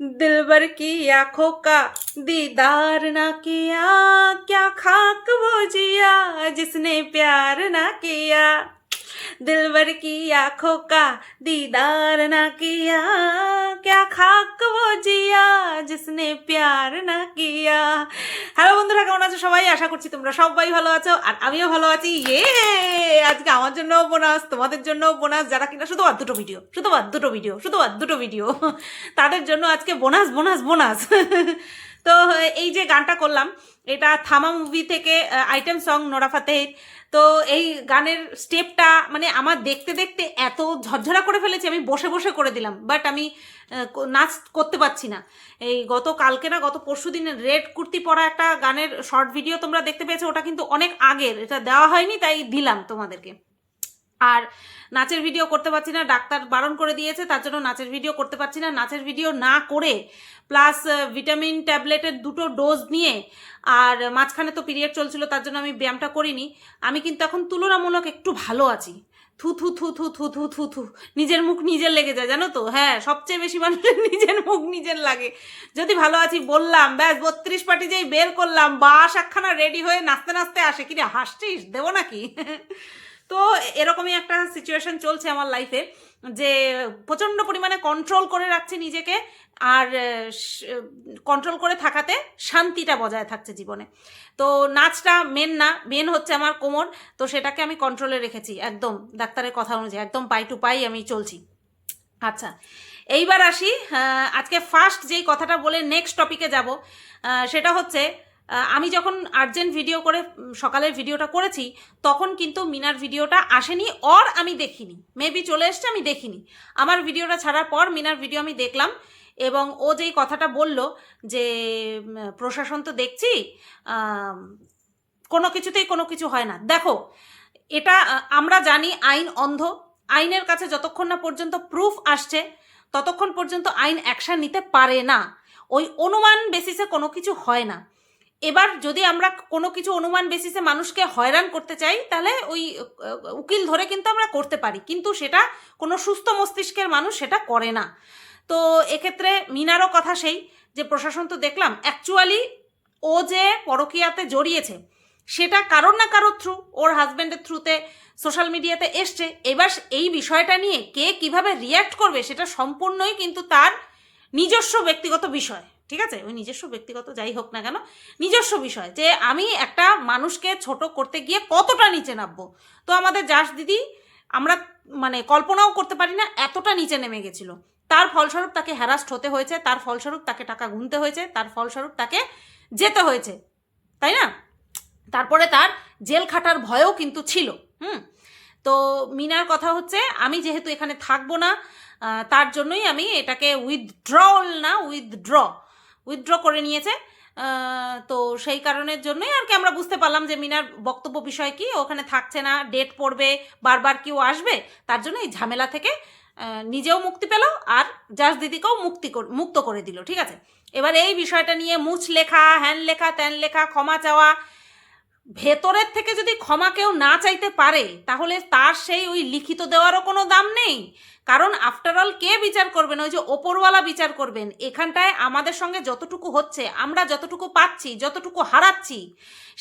दिलबर की आँखों का दीदार ना किया, क्या खाक वो जिया जिसने प्यार ना किया। দিলবর কিয়া খোকা দিদার না কিয়া ক্যা খাক ও জিয়া জিসনে প্যার না কিয়া হ্যালো বন্ধুরা, কেমন আছো সবাই? আশা করছি তোমরা সবাই ভালো আছো, আর আমিও ভালো আছি। ইয়ে! আজকে আমার জন্য বোনাস, তোমাদের জন্য বোনাস, যারা কিনা শুধু আর দুটো ভিডিও শুধু আর দুটো ভিডিও শুধু আর দুটো ভিডিও তাদের জন্য আজকে বোনাস বোনাস বোনাস। তো, এই যে গানটা করলাম, এটা থামা মুভি থেকে আইটেম সং নোরা ফাতেহির। তো, এই গানের স্টেপটা মানে আমার দেখতে দেখতে এত ঝরঝরা করে ফেলেছি, আমি বসে বসে করে দিলাম বাট আমি নাচ করতে পারছি না। এই গত কালকে না, গত পরশু দিন রেড কুর্তি পরা একটা গানের শর্ট ভিডিও তোমরা দেখতে পেয়েছ, ওটা কিন্তু অনেক আগের, এটা দেওয়া হয়নি, তাই দিলাম তোমাদেরকে। আর নাচের ভিডিও করতে পারছি না, ডাক্তার বারণ করে দিয়েছে, তার জন্য নাচের ভিডিও করতে পারছি না। নাচের ভিডিও না করে প্লাস ভিটামিন ট্যাবলেটের দুটো ডোজ নিয়ে, আর মাঝখানে তো পিরিয়ড চলছিল, তার জন্য আমি ব্যায়ামটা করিনি। আমি কিন্তু এখন তুলনামূলক একটু ভালো আছি। থু থু থু থু থু থু থু থু, নিজের মুখ নিজের লেগে যায়, জানো তো? হ্যাঁ সবচেয়ে বেশি মানুষের নিজের মুখ নিজের লাগে। যদি ভালো আছি, বললাম, ব্যাস, বত্রিশ পার্টি যেই বের করলাম, বাস একখানা রেডি হয়ে নাচতে নাচতে আসে। কিরে, হাসছিস? দেবো নাকি? তো এরকমই একটা সিচুয়েশন চলছে আমার লাইফে যে প্রচণ্ড পরিমাণে কন্ট্রোল করে রাখছি নিজেকে আর কন্ট্রোল করে থাকাতে শান্তিটা বজায় থাকছে জীবনে। তো নাচটা মেন না মেন হচ্ছে আমার কোমর, তো সেটাকে আমি কন্ট্রোলে রেখেছি, একদম ডাক্তারের কথা অনুযায়ী, একদম পাই টু পাই আমি চলছি। আচ্ছা এইবার আসি আজকে ফার্স্ট যেই কথাটা বলে নেক্সট টপিকে যাব সেটা হচ্ছে আমি যখন আর্জেন্ট ভিডিও করে সকালের ভিডিওটা করেছি, তখন কিন্তু মিনার ভিডিওটা আসেনি অর আমি দেখিনি। মেবি চলে এসছে, আমি দেখিনি। আমার ভিডিওটা ছাড়ার পর মিনার ভিডিও আমি দেখলাম, এবং ও যেই কথাটা বলল যে প্রশাসন তো দেখছি কোনো কিছুতেই কোনো কিছু হয় না। দেখো, এটা আমরা জানি আইন অন্ধ। আইনের কাছে যতক্ষণ না পর্যন্ত প্রুফ আসছে, ততক্ষণ পর্যন্ত আইন অ্যাকশন নিতে পারে না। ওই অনুমান বেসিসে কোনো কিছু হয় না। এবার যদি আমরা কোনো কিছু অনুমান বেসিসে মানুষকে হয়রান করতে চাই, তাহলে ওই উকিল ধরে কিন্তু আমরা করতে পারি। কিন্তু সেটা কোনো সুস্থ মস্তিষ্কের মানুষ সেটা করে না। তো এক্ষেত্রে মিনারও কথা সেই, যে প্রশাসন তো দেখলাম অ্যাকচুয়ালি ও যে পরকীয়াতে জড়িয়েছে, সেটা কারোর না কারোর থ্রু ওর হাজব্যান্ডের থ্রুতে সোশ্যাল মিডিয়াতে এসছে। এবার এই বিষয়টা নিয়ে কে কীভাবে রিয়্যাক্ট করবে, সেটা সম্পূর্ণই কিন্তু তার নিজস্ব ব্যক্তিগত বিষয়। ঠিক আছে? ওই নিজস্ব ব্যক্তিগত যাই হোক না কেন, নিজস্ব বিষয় যে আমি একটা মানুষকে ছোট করতে গিয়ে কতটা নিচে নামবো? তো আমাদের যাস দিদি, আমরা মানে কল্পনাও করতে পারি না এতটা নিচে নেমে গেছিল। তার ফলস্বরূপ তাকে হ্যারাস্ট হতে হয়েছে, তার ফলস্বরূপ তাকে টাকা গুনতে হয়েছে, তার ফলস্বরূপ তাকে যেতে হয়েছে। তাই না? তারপরে তার জেল খাটার ভয়ও কিন্তু ছিল, হুম? তো মিনার কথা হচ্ছে, আমি যেহেতু এখানে থাকব না তার জন্যই আমি এটাকে উইথড্রল না উইথড্র উইথড্র করে নিয়েছে। তো সেই কারণের জন্যই আর কি আমরা বুঝতে পারলাম যে মিনার বক্তব্য বিষয় কি, ওখানে থাকছে না ডেট পড়বে, বারবার কেউ আসবে, তার জন্য এই ঝামেলা থেকে নিজেও মুক্তি পেল আর জাজ দিদিকেও মুক্তি মুক্ত করে দিল, ঠিক আছে? এবার এই বিষয়টা নিয়ে মুছ লেখা, হ্যান লেখা, ত্যান লেখা, ক্ষমা চাওয়া, ভেতরের থেকে যদি ক্ষমা কেউ না চাইতে পারে, তাহলে তার সেই ওই লিখিত দেওয়ারও কোনো দাম নেই। কারণ আফটারঅল কে বিচার করবেন? ওই যে ওপরওয়ালা বিচার করবেন। এখানটায় আমাদের সঙ্গে যতটুকু হচ্ছে, আমরা যতটুকু পাচ্ছি, যতটুকু হারাচ্ছি,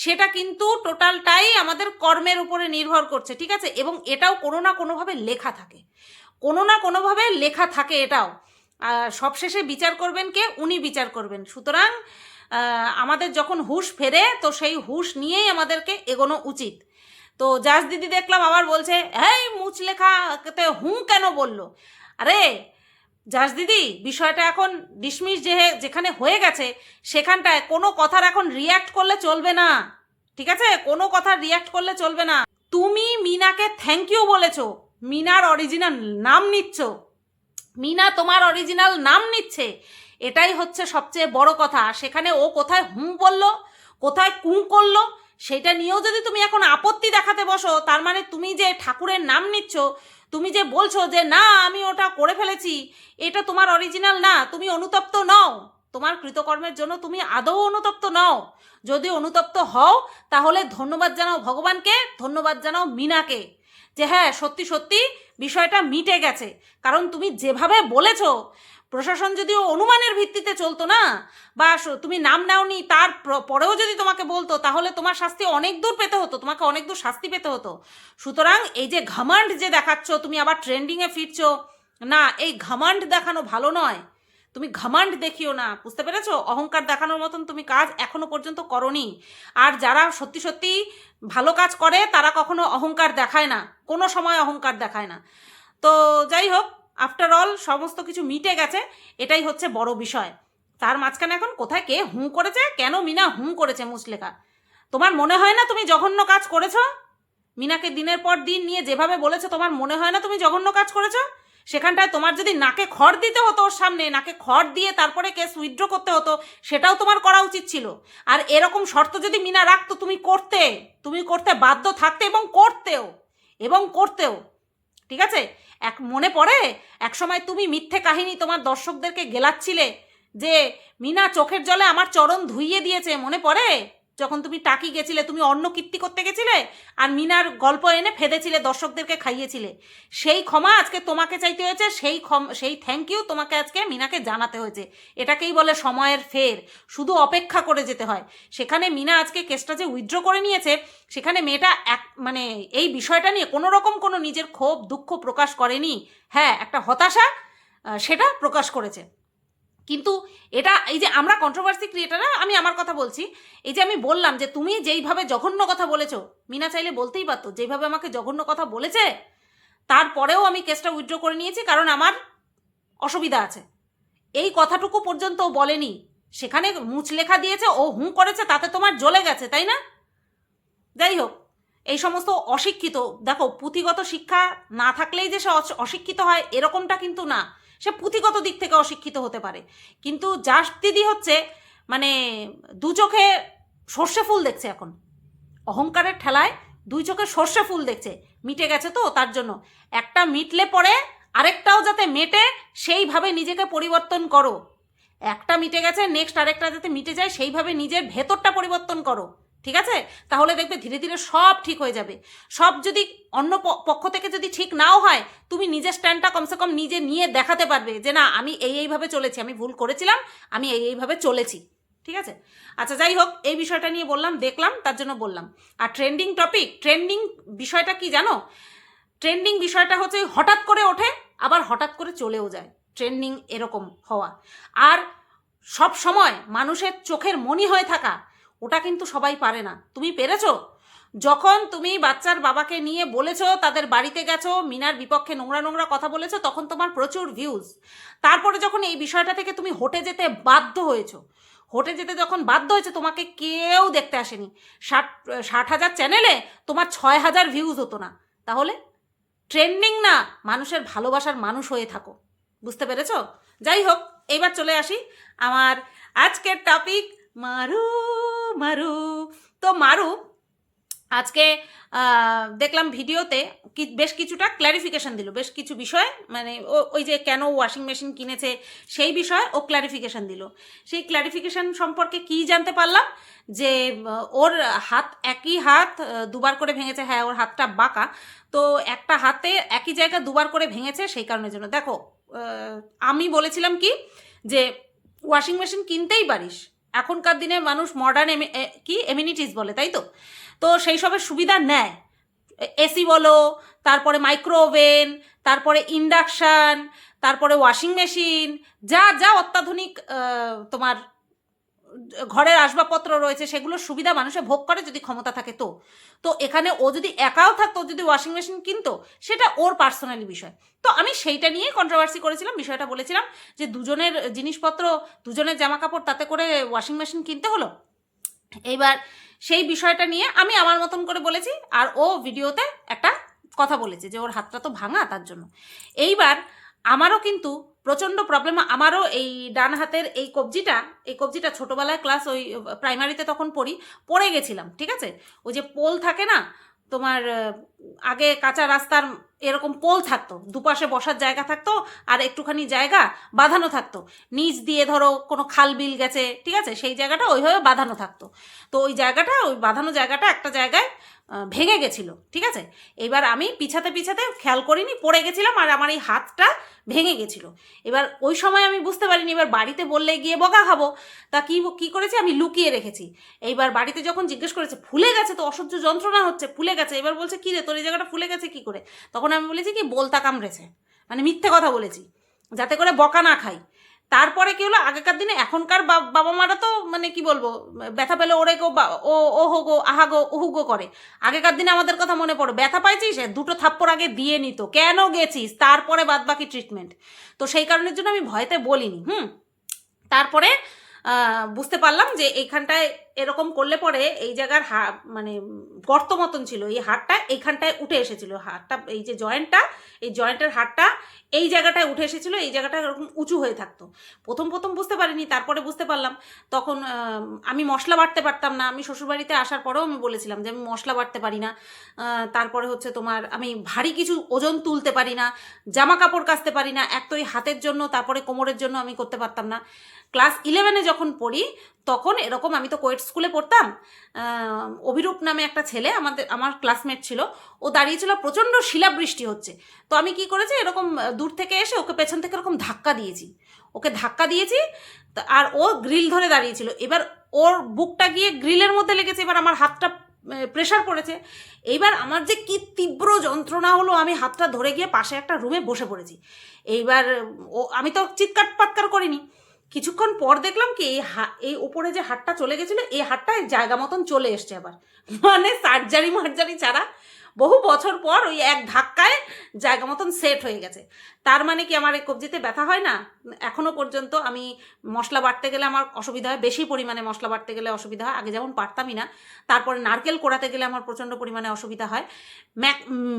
সেটা কিন্তু টোটালটাই আমাদের কর্মের উপরে নির্ভর করছে, ঠিক আছে? এবং এটাও কোনো না কোনোভাবে লেখা থাকে। কোনো না কোনোভাবে লেখা থাকে এটাও। সবশেষে বিচার করবেন কে? উনি বিচার করবেন। সুতরাং আমাদের যখন হুঁশ ফেরে, তো সেই হুঁশ নিয়েই আমাদেরকে এগোনো উচিত। তো জাজ দিদি দেখলাম আবার বলছে হ্যাঁ মুচ লেখাতে হুঁ কেন বলল? আরে জাজ দিদি, বিষয়টা এখন ডিসমিস যে যেখানে হয়ে গেছে, সেখানটায় কোনো কথার এখন রিয়াক্ট করলে চলবে না। ঠিক আছে? কোনো কথা রিয়াক্ট করলে চলবে না। তুমি মিনাকে থ্যাংক ইউ বলেছ, মিনার অরিজিনাল নাম নিচ্ছ। মিনা তোমার অরিজিনাল নাম নিচ্ছে। এটাই হচ্ছে সবচেয়ে বড় কথা। সেখানে ও কোথায় হুম বলল, কোথায় কুঁ করল সেটা নিয়েও যদি তুমি এখন আপত্তি দেখাতে বসো, তার মানে তুমি যে ঠাকুরের নাম নিচ্ছ, তুমি যে বলছো যে, না, আমি ওটা করে ফেলেছি, এটা তোমার অরিজিনাল না, তুমি অনুতপ্ত নও, তোমার কৃতকর্মের জন্য তুমি আদৌ অনুতপ্ত নও। যদি অনুতপ্ত হও, তাহলে ধন্যবাদ জানাও ভগবানকে, ধন্যবাদ জানাও মিনাকে, যে হ্যাঁ সত্যি সত্যি বিষয়টা মিটে গেছে। কারণ তুমি যেভাবে বলেছ প্রশাসন যদি অনুমানের ভিত্তিতে চলতো না, বা তুমি নাম নাওনি, তার পরেও যদি তোমাকে বলতো, তাহলে তোমার শাস্তি অনেক দূর পেতে হতো, তোমাকে অনেক দূর শাস্তি পেতে হতো। সুতরাং এই যে ঘমান্ড যে দেখাচ্ছ, তুমি আবার ট্রেন্ডিংয়ে ফিরছো, না, এই ঘমান্ড দেখানো ভালো নয়। তুমি ঘমান্ড দেখিও না, বুঝতে পেরেছ? অহংকার দেখানোর মতন তুমি কাজ এখনও পর্যন্ত করনি। আর যারা সত্যি সত্যি ভালো কাজ করে, তারা কখনো অহংকার দেখায় না, কোনো সময় অহংকার দেখায় না। তো যাই হোক আফটার অল সমস্ত কিছু মিটে গেছে, এটাই হচ্ছে বড় বিষয়। তার মাঝখানে এখন কোথায় কে হুঁ করেছে, কেন মিনা হুঁ করেছে মুসলেখা? তোমার মনে হয় না তুমি জঘন্য কাজ করেছ? মিনাকে দিনের পর দিন নিয়ে যেভাবে বলেছ, তোমার মনে হয় না তুমি জঘন্য কাজ করেছ? সেখানটায় তোমার যদি নাকে খড় দিতে হতো ওর সামনে, নাকে খড় দিয়ে তারপরে কেস উইথড্র করতে হতো, সেটাও তোমার করা উচিত ছিল। আর এরকম শর্ত যদি মিনা রাখতো, তুমি করতে তুমি করতে বাধ্য থাকতে এবং করতেও এবং করতেও, ঠিক আছে? এক মনে পড়ে? এক সময় তুমি মিথ্যে কাহিনী তোমার দর্শকদেরকে গেলাচ্ছিলে যে, মিনা চোখের জলে আমার চরণ ধুইয়ে দিয়েছে মনে পড়ে? যখন তুমি টাকি গেছিলে, তুমি অন্ন কীর্তি করতে গেছিলে আর মিনার গল্প এনে ফেদেছিলে, দর্শকদেরকে খাইয়েছিলে। সেই ক্ষমা আজকে তোমাকে চাইতে হয়েছে, সেই সেই থ্যাংক ইউ তোমাকে আজকে মিনাকে জানাতে হয়েছে। এটাকেই বলে সময়ের ফের। শুধু অপেক্ষা করে যেতে হয়। সেখানে মিনা আজকে কেসটা যে উইথড্র করে নিয়েছে, সেখানে মেয়েটা এক মানে এই বিষয়টা নিয়ে কোনো রকম কোনো নিজের ক্ষোভ, দুঃখ প্রকাশ করেনি। হ্যাঁ একটা হতাশা সেটা প্রকাশ করেছে। কিন্তু এটা, এই যে আমরা কন্ট্রোভার্সি ক্রিয়েটাররা আমি আমার কথা বলছি, এই যে আমি বললাম যে তুমি যেইভাবে জঘন্য কথা বলেছ, মিনা চাইলে বলতেই পারতো, যেইভাবে আমাকে জঘন্য কথা বলেছে, তারপরেও আমি কেসটা উইথড্র করে নিয়েছি কারণ আমার অসুবিধা আছে। এই কথাটুকু পর্যন্ত বলেনি। সেখানে মুছ লেখা দিয়েছে, ও হুঁ করেছে, তাতে তোমার জ্বলে গেছে, তাই না? যাই হোক, এই সমস্ত অশিক্ষিত, দেখো পুঁথিগত শিক্ষা না থাকলেই যে সে অশিক্ষিত হয়, এরকমটা কিন্তু না। সে পুঁথিগত দিক থেকে অশিক্ষিত হতে পারে। কিন্তু যার দিদি হচ্ছে মানে দু চোখে সর্ষে ফুল দেখছে এখন। অহংকারের ঠেলায় দুই চোখে সর্ষে ফুল দেখছে। মিটে গেছে তো তার জন্য। একটা মিটলে পরে আরেকটাও যাতে মেটে, সেইভাবে নিজেকে পরিবর্তন করো। একটা মিটে গেছে নেক্সট আরেকটা যাতে মিটে যায়, সেইভাবে নিজের ভেতরটা পরিবর্তন করো। ঠিক আছে? তাহলে দেখবে ধীরে ধীরে সব ঠিক হয়ে যাবে। সব যদি অন্য পক্ষ থেকে যদি ঠিক নাও হয়, তুমি নিজের স্ট্যান্ডটা কমসে কম নিজে নিয়ে দেখাতে পারবে যে, না, আমি এই এইভাবে চলেছি, আমি ভুল করেছিলাম, আমি এই এইভাবে চলেছি। ঠিক আছে? আচ্ছা যাই হোক, এই বিষয়টা নিয়ে বললাম, দেখলাম, তার জন্য বললাম। আর ট্রেন্ডিং টপিক, ট্রেন্ডিং বিষয়টা কি জানো? ট্রেন্ডিং বিষয়টা হচ্ছে হঠাৎ করে ওঠে, আবার হঠাৎ করে চলেও যায়। ট্রেন্ডিং এরকম হওয়া। আর সব সময় মানুষের চোখের মনি হয়ে থাকা ওটা কিন্তু সবাই পারে না। তুমি পেরেছ? যখন তুমি বাচ্চার বাবাকে নিয়ে বলেছ, তাদের বাড়িতে গেছো, মিনার বিপক্ষে নোংরা নোংরা কথা বলেছ, তখন তোমার প্রচুর ভিউজ তারপরে যখন এই বিষয়টা থেকে তুমি হটে যেতে বাধ্য হয়েছো, হোটে যেতে যখন বাধ্য হয়েছে, তোমাকে কেউ দেখতে আসেনি। ষাট ষাট হাজার চ্যানেলে তোমার ছয় হাজার ভিউজ হতো না। তাহলে ট্রেন্ডিং না, মানুষের ভালোবাসার মানুষ হয়ে থাকো। বুঝতে পেরেছ? যাই হোক এইবার চলে আসি আমার আজকের টপিক মারু মারু, তো মারু, আজকে দেখলাম ভিডিওতে কি, বেশ কিছুটা ক্ল্যারিফিকেশন দিল, বেশ কিছু বিষয় মানে ওই যে কেন ওয়াশিং মেশিন কিনেছে, সেই বিষয়ে ও ক্ল্যারিফিকেশন দিল। সেই ক্ল্যারিফিকেশন সম্পর্কে কি জানতে পারলাম? যে, ওর হাত একই হাত দুবার করে ভেঙেছে হ্যাঁ ওর হাতটা বাঁকা, তো একটা হাতে একই জায়গা দুবার করে ভেঙেছে, সেই কারণের জন্য। দেখো আমি বলেছিলাম কি, যে ওয়াশিং মেশিন কিনতেই পারিস এখনকার দিনে মানুষ মডার্ন কি? এমিনিটিস বলে, তাই তো? তো সেই সবের সুবিধা নেয়। এসি বলো, তারপরে মাইক্রো ওভেন তারপরে ইন্ডাকশান তারপরে ওয়াশিং মেশিন যা যা অত্যাধুনিক তোমার ঘরের আসবাবপত্র রয়েছে, সেগুলোর সুবিধা মানুষে ভোগ করে যদি ক্ষমতা থাকে তো। তো এখানে ও যদি একাও থাকতো, যদি ওয়াশিং মেশিন কিনতো, সেটা ওর পার্সোনালি বিষয়। তো আমি সেইটা নিয়ে কন্ট্রোভার্সি করেছিলাম, বিষয়টা বলেছিলাম যে দুজনের জিনিসপত্র, দুজনের জামা কাপড় তাতে করে ওয়াশিং মেশিন কিনতে হলো। এইবার সেই বিষয়টা নিয়ে আমি আমার মতন করে বলেছি, আর ও ভিডিওতে একটা কথা বলেছে যে ওর হাতটা তো ভাঙা তার জন্য। এইবার আমারও কিন্তু প্রচণ্ড প্রবলেম আমারও এই ডান হাতের এই কবজিটা এই কবজিটা ছোটোবেলায় ক্লাস ওই প্রাইমারিতে তখন পড়ি, পড়ে গেছিলাম, ঠিক আছে? ওই যে পোল থাকে না, তোমার আগে কাঁচা রাস্তার এরকম পোল থাকতো, দুপাশে বসার জায়গা থাকতো আর একটুখানি জায়গা বাঁধানো থাকতো। নিচ দিয়ে ধরো কোনো খাল বিল গেছে, ঠিক আছে? সেই জায়গাটা ওইভাবে বাঁধানো থাকতো। তো ওই জায়গাটা, ওই বাঁধানো জায়গাটা একটা জায়গায় ভেঙে গেছিল, ঠিক আছে? এবার আমি পিছাতে পিছাতে খেয়াল করিনি, পড়ে গেছিলাম আর আমার এই হাতটা ভেঙে গেছিল। এবার ওই সময় আমি বুঝতে পারিনি, এবার বাড়িতে বললে গিয়ে বকা খাব। তা কি কি করেছি? আমি লুকিয়ে রেখেছি। এইবার বাড়িতে যখন জিজ্ঞেস করেছে, ফুলে গেছে তো, অসহ্য যন্ত্রণা হচ্ছে, ফুলে গেছে? এবার বলছে, কী রে, তোর এই জায়গাটা ফুলে গেছে কি করে? তখন আমি বলেছি কি, বলতা কামড়েছে। মানে মিথ্যে কথা বলেছি, যাতে করে বকা না খাই। তারপরে কি হলো? আগেকার দিনে এখনকার বাবা মারা তো মানে কি বলব, ব্যথা পেলে ওরে গো ও ও হো গো, আহা গো, উহু গো করে। আগেকার দিনে আমাদের কথা মনে পড়ো, ব্যথা পাইছিস? দুটো থাপ্পড় আগে দিয়ে নিত কেন গেছিস? তারপরে বাদ বাকি ট্রিটমেন্ট তো সেই কারণের জন্য আমি ভয়তে বলিনি, হুম? তারপরে বুঝতে পারলাম যে এইখানটায় এরকম করলে পরে এই জায়গার হা মানে গর্ত মতন ছিল। এই হাড়টা এইখানটায় উঠে এসেছিল। হাড়টা এই যে জয়েন্টটা, এই জয়েন্টের হাড়টা এই জায়গাটায় উঠে এসেছিল। এই জায়গাটা এরকম উঁচু হয়ে থাকতো। প্রথম প্রথম বুঝতে পারিনি, তারপরে বুঝতে পারলাম। তখন আমি মশলা বাটতে পারতাম না। আমি শ্বশুরবাড়িতে আসার পরেও আমি বলেছিলাম যে আমি মশলা বাটতে পারি না। তারপরে হচ্ছে তোমার আমি ভারী কিছু ওজন তুলতে পারি না, জামা কাপড় কাচতে পারি না। এক তো এই হাতের জন্য, তারপরে কোমরের জন্য আমি করতে পারতাম না। ক্লাস ইলেভেনে যখন পড়ি, তখন এরকম আমি তো কোয়েট স্কুলে পড়তাম অভিরূপ নামে একটা ছেলে আমাদের, আমার ক্লাসমেট ছিল, ও দাঁড়িয়েছিল প্রচণ্ড শিলাবৃষ্টি হচ্ছে। তো আমি কি করেছি, এরকম দূর থেকে এসে ওকে পেছন থেকে এরকম ধাক্কা দিয়েছি। ওকে ধাক্কা দিয়েছি আর ও গ্রিল ধরে দাঁড়িয়েছিল। এবার ওর বুকটা গিয়ে গ্রিলের মধ্যে লেগেছে, এবার আমার হাতটা প্রেশার পড়েছে। এইবার আমার যে কি তীব্র যন্ত্রণা হলো, আমি হাতটা ধরে গিয়ে পাশে একটা রুমে বসে পড়েছি। এইবার ও, আমি তো চিৎকার পাৎকার করিনি। কিছুক্ষণ পর দেখলাম কি, এই হা, এই উপরে যে হাটটা চলে গেছিল, এই হাটটা জায়গা মতন চলে এসছে আবার। মানে সার্জারি মার্জারি ছাড়া বহু বছর পর ওই এক ধাক্কায় জায়গা মতন সেট হয়ে গেছে। তার মানে কি আমার এই কবজিতে ব্যথা হয় না? এখনও পর্যন্ত আমি মশলা বাটতে গেলে আমার অসুবিধা হয়, বেশি পরিমাণে মশলা বাটতে গেলে অসুবিধা হয়, আগে যেমন পারতামই না, তারপরে নারকেল কোড়াতে গেলে আমার প্রচণ্ড পরিমাণে অসুবিধা হয়।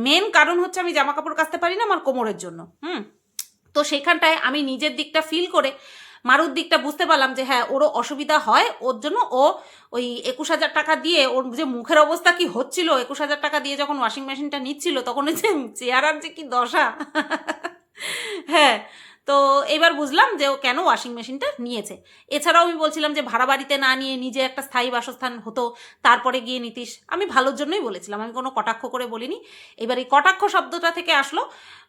মেন কারণ হচ্ছে আমি জামা কাপড় কাচতে পারি না আমার কোমরের জন্য, হুম? তো সেখানটায় আমি নিজের দিকটা ফিল করে মারুর দিকটা বুঝতে পারলাম যে হ্যাঁ ওরও অসুবিধা হয়, ওর জন্য ও ওই একুশ হাজার টাকা দিয়ে ওর যে মুখের অবস্থা কি হচ্ছিল, একুশ হাজার টাকা দিয়ে যখন ওয়াশিং মেশিনটা নিচ্ছিল, তখন যে চেয়ারার যে কি দশা। হ্যাঁ তো এবার বুঝলাম যে ও কেন ওয়াশিং মেশিনটা নিয়েছে। এছাড়াও আমি বলছিলাম যে ভাড়া বাড়িতে না নিয়ে নিজে একটা স্থায়ী বাসস্থান হতো, তারপরে গিয়ে নিতিস আমি ভালোর জন্যই বলেছিলাম, আমি কোনো কটাক্ষ করে বলিনি। এবার এই কটাক্ষ শব্দটা থেকে আসলো,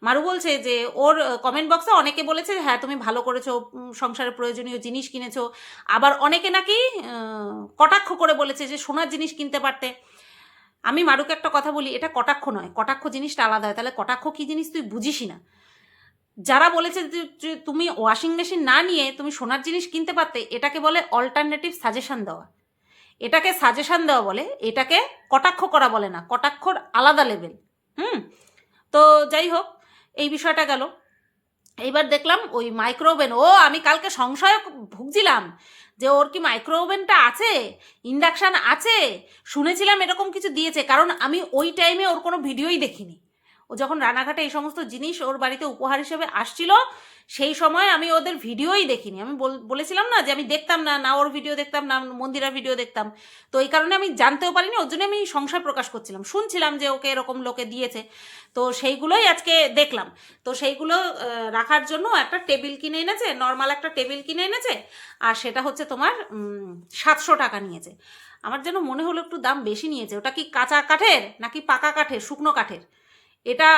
মারু বলছে যে ওর কমেন্ট বক্সে অনেকে বলেছে হ্যাঁ তুমি ভালো করেছ সংসারে প্রয়োজনীয় জিনিস কিনেছো। আবার অনেকে নাকি কটাক্ষ করে বলেছে যে সোনার জিনিস কিনতে পারতে। আমি মারুকে একটা কথা বলি, এটা কটাক্ষ নয়, কটাক্ষ জিনিসটা আলাদা হয়। তাহলে কটাক্ষ কী জিনিস তুই বুঝিসই না। যারা বলেছে যে তুমি ওয়াশিং মেশিন না নিয়ে তুমি সোনার জিনিস কিনতে পারতে, এটাকে বলে অল্টারনেটিভ সাজেশন দেওয়া। এটাকে সাজেশন দেওয়া বলে, এটাকে কটাক্ষ করা বলে না, কটাক্ষর আলাদা লেভেল হুম? তো যাই হোক, এই বিষয়টা গেল। এইবার দেখলাম ওই মাইক্রো ওভেন ও আমি কালকে সংশয়ে ভুগছিলাম যে, ওর কি মাইক্রো ওভেনটা আছে? ইন্ডাকশান আছে? শুনেছিলাম এরকম কিছু দিয়েছে, কারণ আমি ওই টাইমে ওর কোনো ভিডিওই দেখিনি। ও যখন রানাঘাটে এই সমস্ত জিনিস ওর বাড়িতে উপহার হিসেবে আসছিল, সেই সময় আমি ওদের ভিডিওই দেখিনি। আমি বল- বলেছিলাম না যে আমি দেখতাম না না ওর ভিডিও দেখতাম, না মন্দিরার ভিডিও দেখতাম। তো এই কারণে আমি জানতেও পারিনি, ওর জন্য আমি সংশয় প্রকাশ করছিলাম। শুনছিলাম যে ওকে এরকম লোকে দিয়েছে। তো সেইগুলোই আজকে দেখলাম। তো সেইগুলো রাখার জন্য একটা টেবিল কিনে এনেছে, নর্মাল একটা টেবিল কিনে এনেছে, আর সেটা হচ্ছে তোমার সাতশো টাকা নিয়েছে। আমার যেন মনে হলো একটু দাম বেশি নিয়েছে। ওটা কি কাঁচা কাঠের, নাকি পাকা কাঠের, শুকনো কাঠের? এটা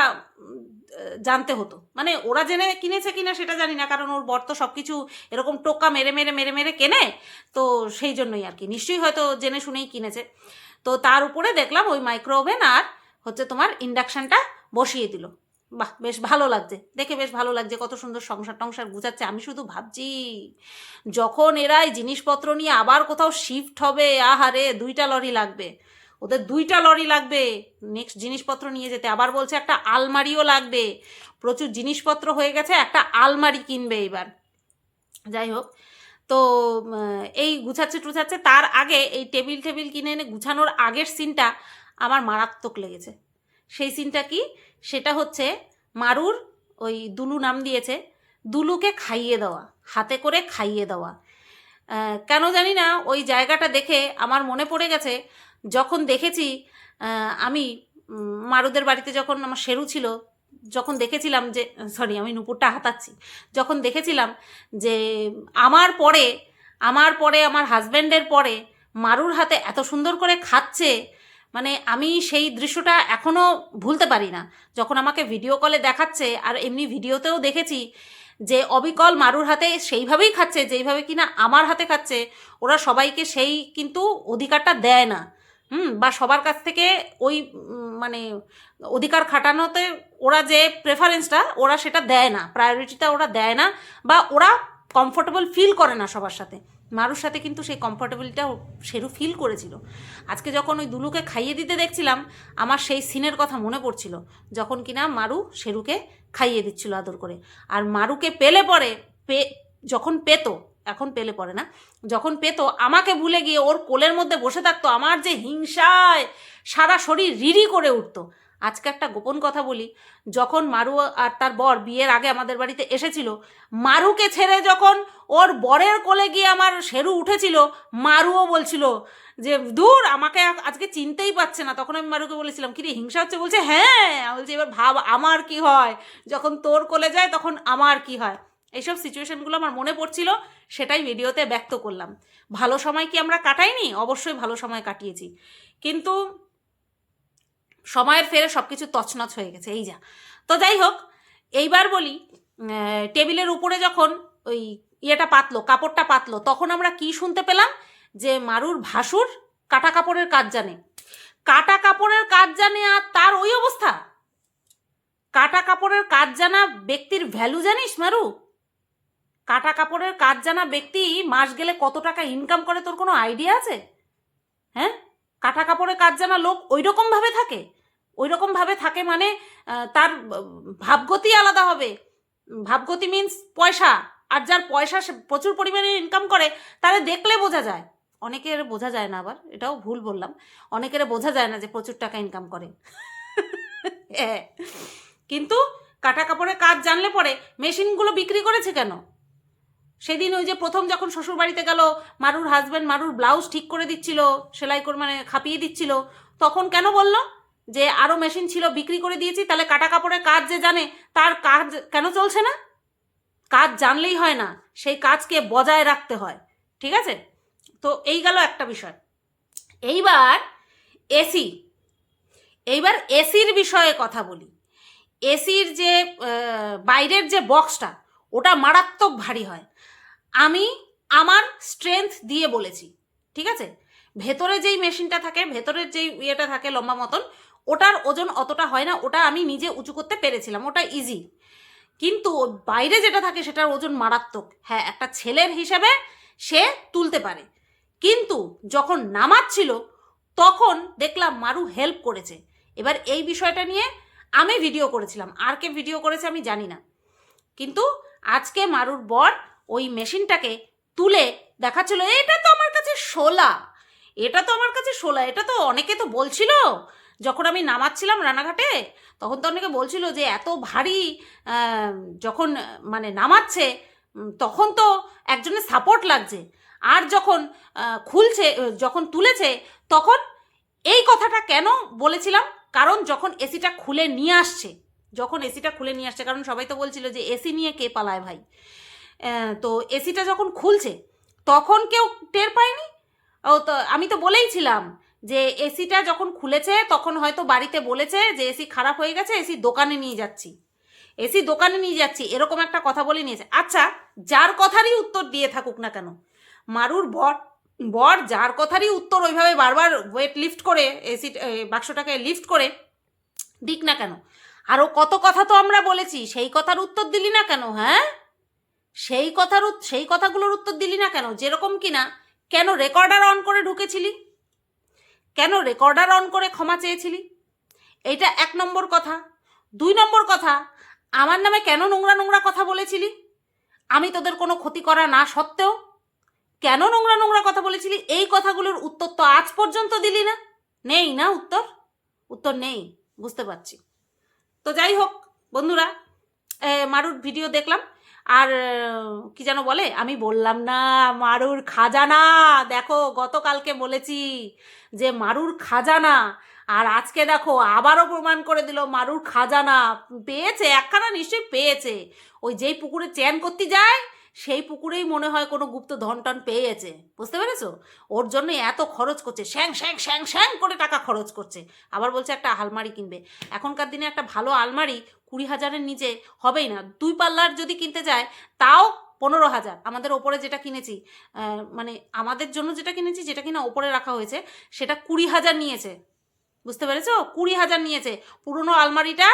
জানতে হতো। মানে ওরা জেনে কিনেছে কিনা সেটা জানি না, কারণ ওর বর তো সব কিছু এরকম টোকা মেরে মেরে মেরে মেরে কেনে, তো সেই জন্যই আর কি। নিশ্চয়ই হয়তো জেনে শুনেই কিনেছে। তো তার উপরে দেখলাম ওই মাইক্রো ওভেন আর হচ্ছে তোমার ইন্ডাকশানটা বসিয়ে দিল। বাহ, বেশ ভালো লাগছে। দেখে বেশ ভালো লাগছে, কত সুন্দর সংসার টংসার গুছাচ্ছে। আমি শুধু ভাবছি, যখন এরা জিনিসপত্র নিয়ে আবার কোথাও শিফট হবে, আহারে, দুইটা লরি লাগবে। ওদের দুইটা লরি লাগবে। নেক্সট জিনিসপত্র নিয়ে যেতে। আবার বলছে একটা আলমারিও লাগবে। প্রচুর জিনিসপত্র হয়ে গেছে, একটা আলমারি কিনবে এবার। যাই হোক, তো এই গুছাচ্ছে টুছাচ্ছে। তার আগে এই টেবিল টেবিল কিনে এনে গুছানোর আগের সিনটা আমার মারাত্মক লেগেছে। সেই সিনটা কি? সেটা হচ্ছে মারুর ওই দুলু নাম দিয়েছে, দুলুকে খাইয়ে দেওয়া, হাতে করে খাইয়ে দেওয়া। কেন জানি না, ওই জায়গাটা দেখে আমার মনে পড়ে গেছে যখন দেখেছি আমি মারুদের বাড়িতে যখন আমার শেরু ছিল, যখন দেখেছিলাম যে, সরি, আমি নুপুরটা হাতাচ্ছি, যখন দেখেছিলাম যে, আমার পরে আমার পরে, আমার হাজব্যান্ডের পরে মারুর হাতে এত সুন্দর করে খাচ্ছে মানে আমি সেই দৃশ্যটা এখনও ভুলতে পারি না। যখন আমাকে ভিডিও কলে দেখাচ্ছে, আর এমনি ভিডিওতেও দেখেছি যে, অবিকল মারুর হাতে সেইভাবেই খাচ্ছে, যেইভাবে কিনা আমার হাতে খাচ্ছে, ওরা সবাইকে সেই কিন্তু অধিকারটা দেয় না। হুম, বা সবার কাছ থেকে ওই মানে অধিকার খাটানোতে ওরা যে প্রেফারেন্সটা ওরা সেটা দেয় না। প্রায়োরিটিটা ওরা দেয় না, বা ওরা কমফোর্টেবল ফিল করে না সবার সাথে। মারুর সাথে কিন্তু সেই কমফোর্টেবলটা সেরু ফিল করেছিল। আজকে যখন ওই দুলুকে খাইয়ে দিতে দেখছিলাম, আমার সেই সিনের কথা মনে পড়ছিল, যখন কিনা মারু সেরুকে খাইয়ে দিচ্ছিল আদর করে। আর মারুকে পেলে পরে পে, যখন পেতো এখন পেলে পরে না। যখন পেতো, আমাকে ভুলে গিয়ে ওর কোলের মধ্যে বসে থাকতো, আমার যে হিংসায় সারা শরীর রিরি করে উঠতো। আজকে একটা গোপন কথা বলি, যখন মারু আর তার বর বিয়ের আগে আমাদের বাড়িতে এসেছিল, মারুকে ছেড়ে যখন ওর বরের কোলে গিয়ে আমার সেরু উঠেছিল, মারুও বলছিল যে, দূর, আমাকে আজকে চিনতেই পারছে না। তখন আমি মারুকে বলেছিলাম, কি রে, হিংসা হচ্ছে? বলছে হ্যাঁ। বলছি, এবার ভাব, আমার কি হয়? যখন তোর কোলে যায়, তখন আমার কি হয়? এইসব সিচুয়েশনগুলো আমার মনে পড়ছিল, সেটাই ভিডিওতে ব্যক্ত করলাম। ভালো সময় কি আমরা কাটাইনি? অবশ্যই ভালো সময় কাটিয়েছি। কিন্তু সময়ের ফেরে সব কিছু তছনছ হয়ে গেছে, এই যা। তো যাই হোক, এইবার বলি টেবিলের উপরে যখন ওই ইয়েটা পাতলো, কাপড়টা পাতলো, তখন আমরা কি শুনতে পেলাম? যে মারুর ভাসুর কাটা কাপড়ের কাজ জানে। কাটা কাপড়ের কাজ জানে আর তার ওই অবস্থা? কাটা কাপড়ের কাজ জানা ব্যক্তির ভ্যালু জানিস মারু? কাটা কাপড়ের কাজ জানা ব্যক্তি মাস গেলে কত টাকা ইনকাম করে তোর কোনো আইডিয়া আছে? হ্যাঁ? কাটা কাপড়ের কাজ জানা লোক ওই রকম ভাবে থাকে? ওই রকম ভাবে থাকে মানে তার ভাবগতি আলাদা হবে। ভাবগতি মিন্স পয়সা। আর যার পয়সা প্রচুর পরিমাণে ইনকাম করে, তারা দেখলে বোঝা যায়। অনেকের বোঝা যায় না আবার, এটাও ভুল বললাম। অনেকের বোঝা যায় না যে প্রচুর টাকা ইনকাম করে। হ্যাঁ। কিন্তু কাটা কাপড়ের কাজ জানলে পরে মেশিনগুলো বিক্রি করেছে কেন? সেদিন ওই যে প্রথম যখন শ্বশুর বাড়িতে গেল, মারুর হাজব্যান্ড মারুর ব্লাউজ ঠিক করে দিচ্ছিল, সেলাই করে মানে খাপিয়ে দিচ্ছিল, তখন কেন বলল? যে আরও মেশিন ছিল, বিক্রি করে দিয়েছি, তাহলে কাটা কাপড়ের কাজ যে জানে, তার কাজ কেন চলছে না? কাজ জানলেই হয় না, সেই কাজকে বজায় রাখতে হয়, ঠিক আছে? তো এই গেল একটা বিষয়। এইবার এসি এইবার এসির বিষয়ে কথা বলি। এসির যে বাইরের যে বক্সটা ওটা মারাত্মক ভারী হয়। আমি আমার স্ট্রেংথ দিয়ে বলেছি, ঠিক আছে? ভেতরে যেই মেশিনটা থাকে, ভেতরের যেই ইয়েটা থাকে লম্বা মতন, ওটার ওজন অতটা হয় না, ওটা আমি নিজে উঁচু করতে পেরেছিলাম, ওটা ইজি কিন্তু বাইরে যেটা থাকে, সেটার ওজন মারাত্মক। হ্যাঁ একটা ছেলের হিসেবে সে তুলতে পারে। কিন্তু যখন নামাচ্ছিল, তখন দেখলাম মারু হেল্প করেছে। এবার এই বিষয়টা নিয়ে আমি ভিডিও করেছিলাম। আর কে ভিডিও করেছে আমি জানি না। কিন্তু আজকে মারুর বর ওই মেশিনটাকে তুলে দেখাচ্ছিল, এটা তো আমার কাছে শোলা। এটা তো আমার কাছে শোলা। এটা তো অনেকে তো বলছিল। যখন আমি নামাচ্ছিলাম রানাঘাটে তখন তো অনেকে বলছিল যে, এত ভারী যখন মানে নামাচ্ছে তখন তো একজনের সাপোর্ট লাগছে। আর যখন খুলছে যখন তুলেছে, তখন এই কথাটা কেন বলেছিলাম? কারণ যখন এসিটা খুলে নিয়ে আসছে, যখন এসিটা খুলে নিয়ে আসছে, কারণ সবাই তো বলছিল যে, এসি নিয়ে কে পালায় ভাই? তো এসিটা যখন খুলছে, তখন কেউ টের পায়নি? ও তো, আমি তো বলেইছিলাম যে এসিটা যখন খুলেছে, তখন হয়তো বাড়িতে বলেছে যে এসি খারাপ হয়ে গেছে, এসি দোকানে নিয়ে যাচ্ছি। এসি দোকানে নিয়ে যাচ্ছি, এরকম একটা কথা বলে নিয়েছে। আচ্ছা যার কথারই উত্তর দিয়ে থাকুক না কেন? মারুর বর বর যার কথারই উত্তর ওইভাবে বারবার ওয়েট লিফট করে, এসি বাক্সটাকে লিফট করে দিক না কেন? আরও কত কথা তো আমরা বলেছি, সেই কথার উত্তর দিলি না কেন হ্যাঁ? সেই কথার সেই কথাগুলোর উত্তর দিলি না কেন? যেরকম কিনা? কেন রেকর্ডার অন করে ঢুকেছিলি? কেন রেকর্ডার অন করে ক্ষমা চেয়েছিলি? এইটা এক নম্বর কথা। দুই নম্বর কথা, আমার নামে কেন নোংরা নোংরা কথা বলেছিলি? আমি তোদের কোনো ক্ষতি করা না সত্ত্বেও কেন নোংরা নোংরা কথা বলেছিলি? এই কথাগুলোর উত্তর তো আজ পর্যন্ত দিলি না। নেই না উত্তর? উত্তর নেই, বুঝতে পারছি। তো যাই হোক, বন্ধুরা মারুর ভিডিও দেখলাম। আর কি যেন বলে? আমি বললাম না, মারুর খাজানা। দেখো, গতকালকে বলেছি যে মারুর খাজানা। আর আজকে দেখো, আবারও প্রমাণ করে দিল মারুর খাজানা। পেয়েছে, একখানা নিশ্চয়ই পেয়েছে। ওই যেই পুকুরে চ্যান করতে যায় সেই পুকুরেই মনে হয় কোনো গুপ্ত ধন টন পেয়েছে। বুঝতে পেরেছ? ওর জন্য এত খরচ করছে, শ্যাং শ্যাং শ্যাং শ্যাং করে টাকা খরচ করছে। আবার বলছে একটা আলমারি কিনবে। এখনকার দিনে একটা ভালো আলমারি কুড়ি হাজারের নিচে হবেই না। দুই পাল্লার যদি কিনতে যায়, তাও পনেরো হাজার। আমাদের ওপরে যেটা কিনেছি মানে আমাদের জন্য যেটা কিনেছি, যেটা কিনা ওপরে রাখা হয়েছে, সেটা কুড়ি হাজার নিয়েছে। বুঝতে পেরেছ? কুড়ি হাজার নিয়েছে। পুরনো আলমারিটা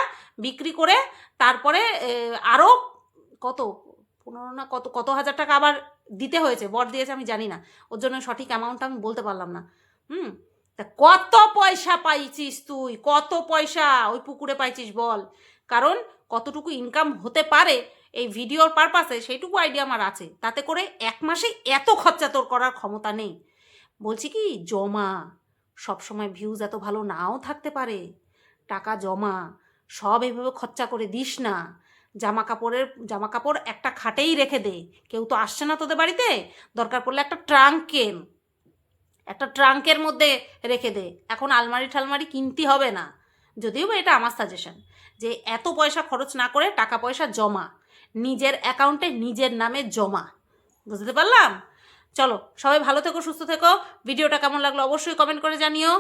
বিক্রি করে তারপরে আরও কত? পনেরো না কত কত হাজার টাকা আবার দিতে হয়েছে, বর দিয়েছে আমি জানি না। ওর জন্য সঠিক অ্যামাউন্টটা আমি বলতে পারলাম না। হুম? তা কত পয়সা পাইছিস তুই? কত পয়সা ওই পুকুরে পাইছিস বল? কারণ কতটুকু ইনকাম হতে পারে এই ভিডিওর পারপাসে সেইটুকু আইডিয়া আমার আছে। তাতে করে এক মাসে এত খরচা তোর করার ক্ষমতা নেই। বলছি কি, জমা। সবসময় ভিউজ এত ভালো নাও থাকতে পারে। টাকা জমা। সব এভাবে খরচা করে দিস না। জামা কাপড়ের জামা কাপড় একটা খাটেই রেখে দে। কেউ তো আসছে না তোদের বাড়িতে? দরকার পড়লে একটা ট্রাঙ্ক কেন? একটা ট্রাঙ্কের মধ্যে রেখে দে। এখন আলমারি ঠালমারি কিনতে হবে না। যদিও বা এটা আমার সাজেশন যে এত পয়সা খরচ না করে টাকা পয়সা জমা, নিজের অ্যাকাউন্টে নিজের নামে জমা। বুঝতে পারলাম? চলো, সবাই ভালো থেকো, সুস্থ থেকো। ভিডিওটা কেমন লাগল অবশ্যই কমেন্ট করে জানিও।